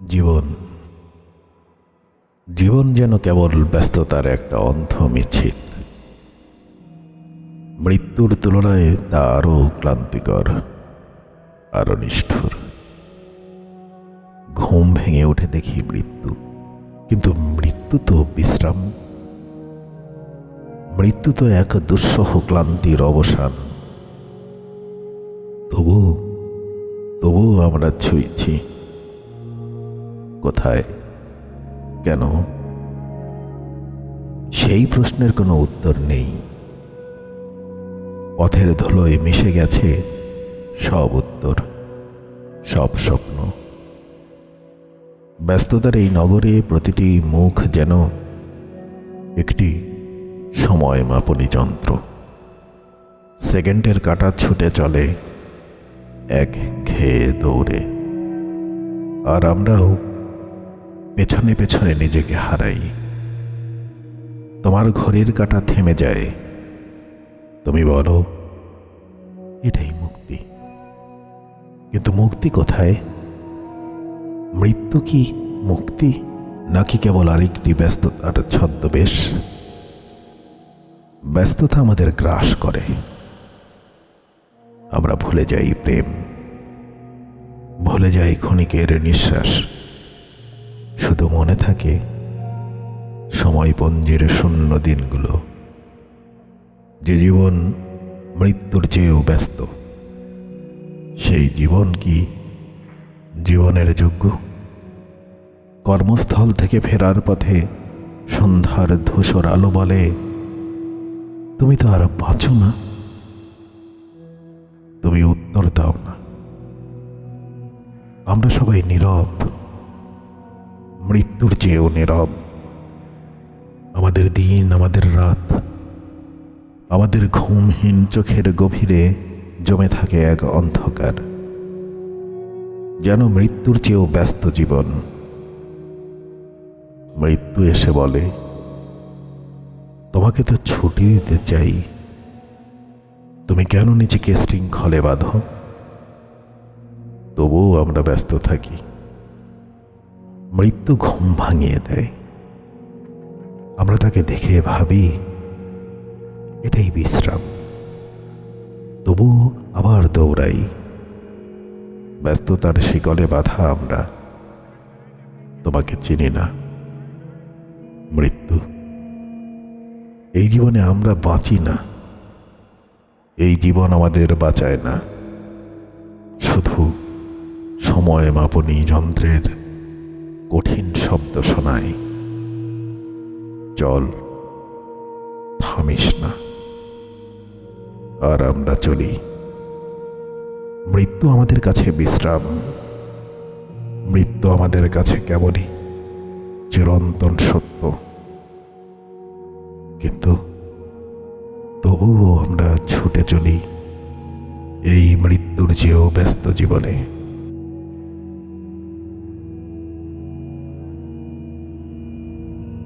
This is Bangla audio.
জীবন। জীবন যেন কেবল ব্যস্ততার একটা অন্ধ মিছিল মৃত্যুর তুলনায় তা আরও ক্লান্তিকর, আরও নিষ্ঠুর। ঘুম ভেঙে উঠে দেখি মৃত্যু। কিন্তু মৃত্যু তো বিশ্রাম। মৃত্যু তো এক দুঃসহ ক্লান্তির অবসান। তবু তবু আমরা ছুঁয়েছি কোথায়, কেন? সেই প্রশ্নের কোনো উত্তর নেই। পথের ধুলোয় মিশে গেছে সব উত্তর, সব স্বপ্ন। ব্যস্ততার এই নগরে প্রতিটি মুখ যেন একটি সময় মাপনী যন্ত্র। সেকেন্ডের কাটা ছুটে চলে এক খেয়ে দৌড়ে। আর আমরাও পেছনে পেছনে নিজেকে হারাই। তোমার ঘড়ির কাটা থেমে যায়। তুমি বলো, এটাই মুক্তি। কিন্তু মুক্তি কোথায়? মৃত্যু কি মুক্তি, নাকি কেবল আরেকটি ব্যস্ততার ছদ্মবেশ? ব্যস্ততা আমাদের গ্রাস করে। আমরা ভুলে যাই প্রেম, ভুলে যাই ক্ষণিকের নিঃশ্বাস। শুধু মনে থাকে সময়পঞ্জির শূন্য দিনগুলো। যে জীবন মৃত্যুর চেয়েও ব্যস্ত, সেই জীবন কি জীবনের যোগ্য? কর্মস্থল থেকে ফেরার পথে সন্ধ্যার ধূসর আলো বলে, তুমি তো আর বাঁচো না। তুমি উত্তর দাও না। আমরা সবাই নীরব মৃত্যুর চেয়েও নীরব। আমাদের দিন, আমাদের রাত, আমাদের ঘুমহীন চোখের গভীরে জমে থাকে এক অন্ধকার, যেন মৃত্যুর চেয়েও ব্যস্ত জীবন। মৃত্যু এসে বলে, তোমাকে তো ছুটি দিতে চাই। তুমি কেন নিজেকে শৃঙ্খলে বাঁধো? তবুও আমরা ব্যস্ত থাকি। মৃত্যু ঘুম ভাঙিয়ে দেয়। আমরা তাকে দেখে ভাবি, এটাই বিশ্রাম। তবুও আবার দৌড়াই। ব্যস্ততার শিকলে বাধা আমরা। তোমাকে চিনি না। মৃত্যু। এই জীবনে আমরা বাঁচি না। এই জীবন আমাদের বাঁচায় না। শুধু সময় মাপনী যন্ত্রের কঠিন শব্দ শোনায়। চল থামিস না। আর আমরা চলি। মৃত্যু আমাদের কাছে বিশ্রাম। মৃত্যু আমাদের কাছে কেমনই চিরন্তন সত্য। কিন্তু তবুও আমরা ছুটে চলি এই মৃত্যুর চেয়েও ব্যস্ত জীবনে।